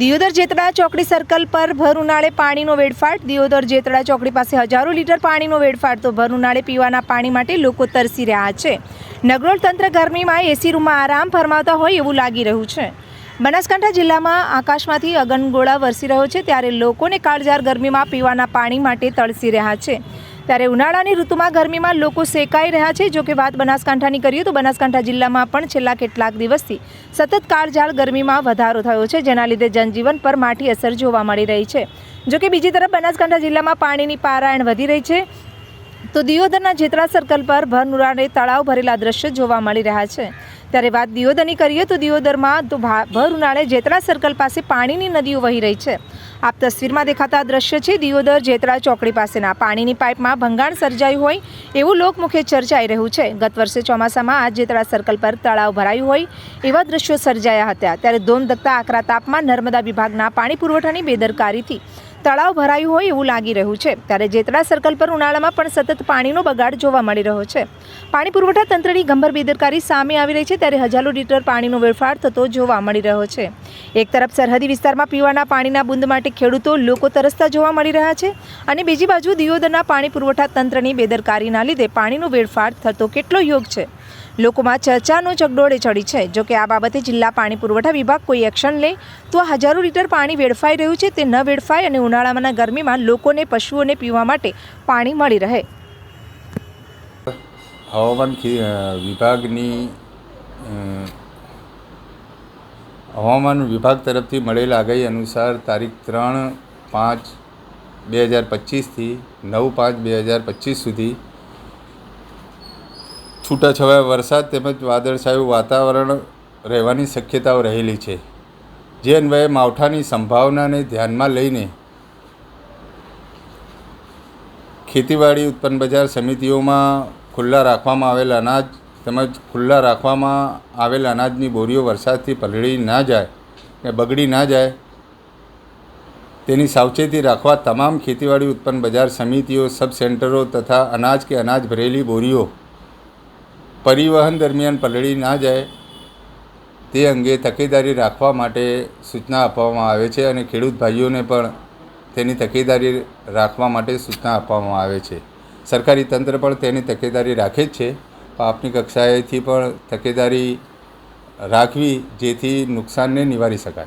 દિયોદર જેતડા ચોકડી સર્કલ પર ભર ઉનાળે પાણીનો વેડફાટ. દિયોદર જેતડા ચોકડી પાસે હજારો લીટર પાણીનો વેડફાટ. તો ભર ઉનાળે પીવાના પાણી માટે લોકો તરસી રહ્યા છે. નગરોળ તંત્ર ગરમીમાં એસી રૂમમાં આરામ ફરમાવતા હોય એવું લાગી રહ્યું છે. બનાસકાંઠા જિલ્લામાં આકાશમાંથી અગનગોળા વરસી રહ્યો છે, ત્યારે લોકોને કાળઝાર ગરમીમાં પીવાના પાણી માટે તળસી રહ્યા છે. ત્યારે ઉનાળાની ઋતુમાં ગરમીમાં લોકો સેકાઈ રહ્યા છે. જો કે વાત બનાસકાંઠાની કરીએ તો બનાસકાંઠા જિલ્લામાં પણ છેલ્લા કેટલાક દિવસથી સતત કાળઝાળ ગરમીમાં વધારો થયો છે, જેના લીધે જનજીવન પર માઠી અસર જોવા મળી રહી છે. જો કે બીજી તરફ બનાસકાંઠા જિલ્લામાં પાણીની પારાયણ વધી રહી છે. તો દિયોદરના જેતરા સર્કલ પર ભર ઉનાળે તળાવ ભરેલા દ્રશ્યો જોવા મળી રહ્યા છે. ત્યારે વાત દિયોદરની કરીએ તો દિયોદરમાં તો ભર ઉનાળે જેતરા સર્કલ પાસે પાણીની નદીઓ વહી રહી છે. આપ તસવીરમાં દેખાતા દ્રશ્ય છે, દિયોદર જેતરા ચોકડી પાસેના. પાણીની પાઇપમાં ભંગાણ સર્જાયું હોય એવું લોકમુખે ચર્ચાઈ રહ્યું છે. ગત વર્ષે ચોમાસામાં આ જેતરા સર્કલ પર તળાવ ભરાયું હોય એવા દ્રશ્યો સર્જાયા હતા. ત્યારે ધોમ ધકતા આકરા તાપમાં નર્મદા વિભાગના પાણી પુરવઠાની બેદરકારીથી તળાવ ભરાયું હોય એવું લાગી રહ્યું છે. ત્યારે જેતડા સર્કલ પર ઉનાળામાં પણ સતત પાણીનો બગાડ જોવા મળી રહ્યો છે. પાણી પુરવઠા તંત્રની ગંભીર બેદરકારી સામે આવી રહી છે ત્યારે હજારો લીટર પાણીનો વેડફાટ થતો જોવા મળી રહ્યો છે. એક તરફ સરહદી વિસ્તારમાં પીવાના પાણીના બુંદ માટે ખેડૂતો લોકો તરસતા જોવા મળી રહ્યા છે અને બીજી બાજુ દિયોદરના પાણી પુરવઠા તંત્રની બેદરકારીના લીધે પાણીનો વેડફાટ થતો કેટલો યોગ છે. લોકોમાં ચર્ચાનું ચગડોળે ચડી છે. જો કે આ બાબતે જિલ્લા પાણી પુરવઠા વિભાગ કોઈ એક્શન લે તો હજારો લીટર પાણી વેડફાઈ રહ્યું છે. તે ન વેડફાય અને ઉનાળામાંના ગરમીમાં લોકોને, પશુઓને પીવા માટે પાણી મળી રહે. હવામાન વિભાગની હવામાન વિભાગ તરફથી મળેલ આગાહી અનુસાર તારીખ ત્રણ પાંચ બે હજાર પચીસથી નવ પાંચ બે હજાર પચીસ સુધી છૂટાછવાયા વરસાદ તેમજ વાદળછાયું વાતાવરણ રહેવાની શક્યતાઓ રહેલી છે. જે અન્વયે માવઠાની સંભાવનાને ધ્યાનમાં લઈને ખેતીવાડી ઉત્પન્ન બજાર સમિતિઓમાં ખુલ્લા રાખવામાં આવેલ અનાજ તેમજ ખુલ્લા રાખવામાં આવેલ અનાજની બોરીઓ વરસાદથી પલળી ના જાય કે બગડી ના જાય તેની સાવચેતી રાખવા તમામ ખેતીવાડી ઉત્પન્ન બજાર સમિતિઓ, સબ સેન્ટરો તથા અનાજ કે અનાજ ભરેલી બોરીઓ પરિવહન દરમિયાન પલળી ના જાય, તે અંગે તકેદારી રાખવા માટે સૂચના આપવામાં આવે છે અને ખેડૂત ભાઈઓને પણ તેની તકેદારી રાખવા માટે સૂચના આપવામાં આવે છે. સરકારી તંત્ર પણ તેની તકેદારી રાખે જ છે. આપની કક્ષાએથી પણ તકેદારી રાખવી જેથી નુકસાનને નિવારી શકાય.